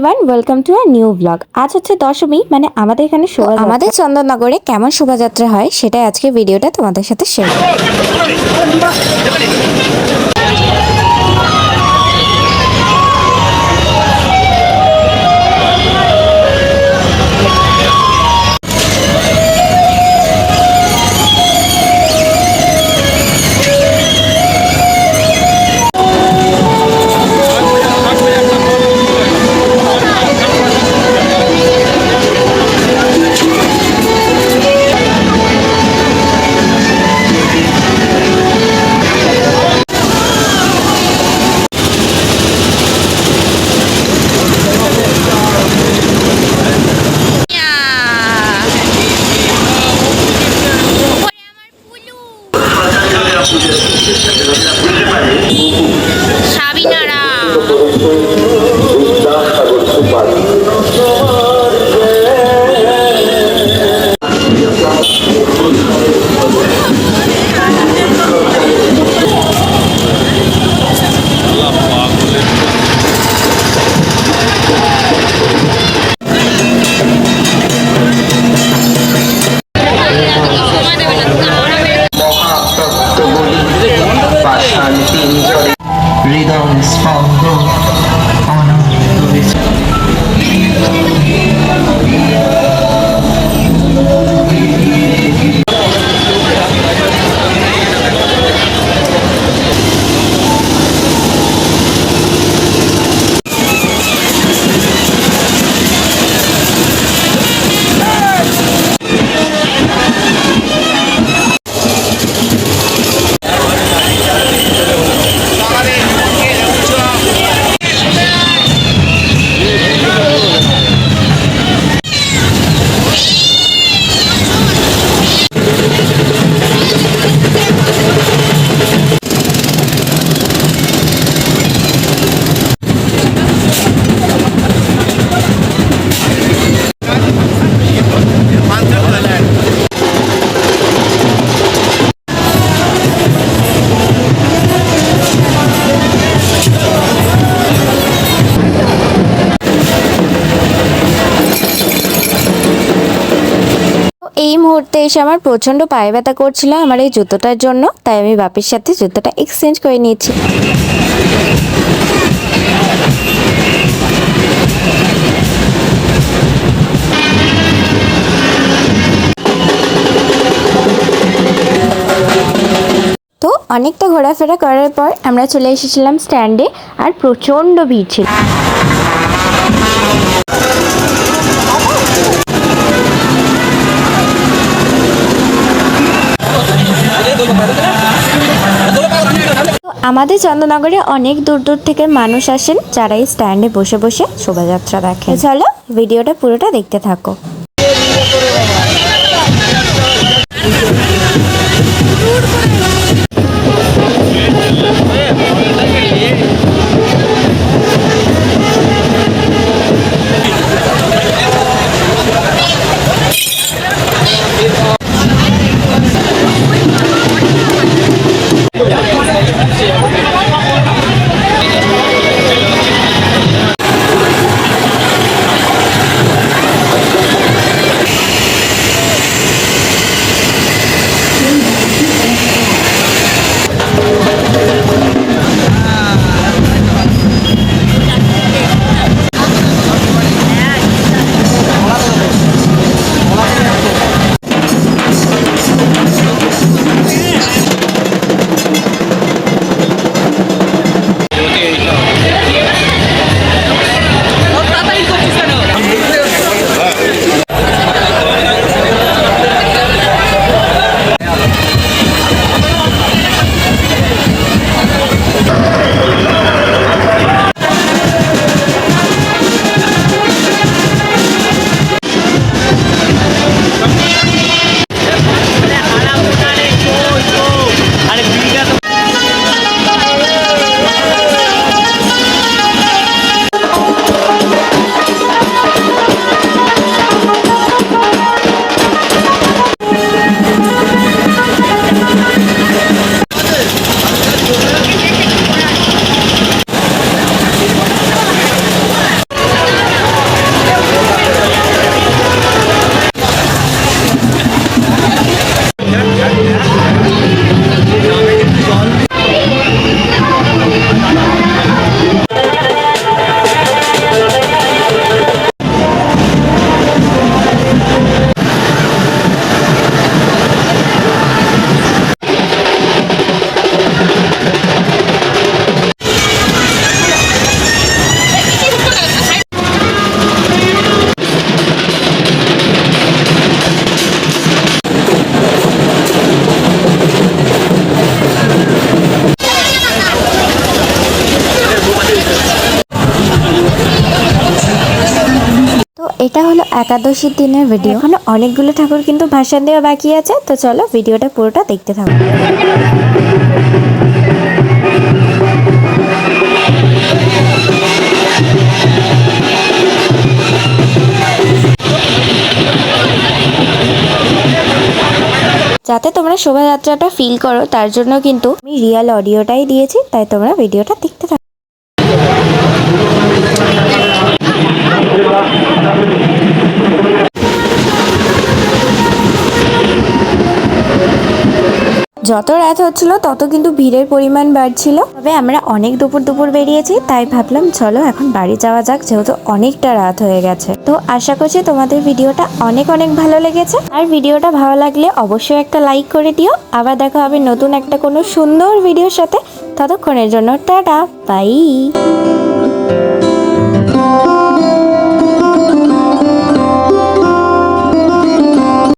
Everyone welcome to a new blog আজ হচ্ছে দশমী মানে আমাদের এখানে শোভা আমাদের চন্দননগরে কেমন শোভাযাত্রা হয় সেটাই আজকে ভিডিওটা তোমাদের সাথে share হৃদয় স্পন্দন অনন্ত বিস্ময়। এই মুহূর্তে এসে আমার প্রচণ্ড পায়ে ব্যথা করছিল আমার এই জুতোটার জন্য, তাই আমি বাপির সাথে জুতোটা এক্সচেঞ্জ করে নিয়েছি। তো অনেকটা ঘোরাফেরা করার পর আমরা চলে এসেছিলাম স্ট্যান্ডে আর প্রচণ্ড ভিড় ছিল। আমাদের চন্দ্রনগরে অনেক দূর দূর থেকে মানুষ আসেন যারা এই স্ট্যান্ডে বসে বসে শোভাযাত্রা দেখেন। চলো ভিডিওটা পুরোটা দেখতে থাকো। এটা হলো একাদশীর দিনের ভিডিও এখনও অনেকগুলো ঠাকুর কিন্তু ভাষণ দেওয়া বাকি আছে, তো চলো ভিডিওটা পুরোটা দেখতে থাকো। যাতে তোমরা শোভাযাত্রাটা ফিল করো, তার জন্য কিন্তু আমি রিয়াল অডিওটাই দিয়েছি, তাই তোমরা ভিডিওটা দেখতে থাকো। যত রাত হচ্ছিল, তত কিন্তু ভিড়ের পরিমাণ বাড়ছিল। তবে আমরা অনেক দুপুর দুপুর বেরিয়েছি, তাই ভাবলাম চলো এখন বাড়ি যাওয়া যাক, যেহেতু অনেকটা রাত হয়ে গেছে। তো আশা করছি তোমাদের ভিডিওটা অনেক অনেক ভালো লেগেছে। আর ভিডিওটা ভালো লাগলে অবশ্যই একটা লাইক করে দিও। আবার দেখা হবে নতুন একটা কোনো সুন্দর ভিডিওর সাথে। ততক্ষণের জন্য টাটা, বাই।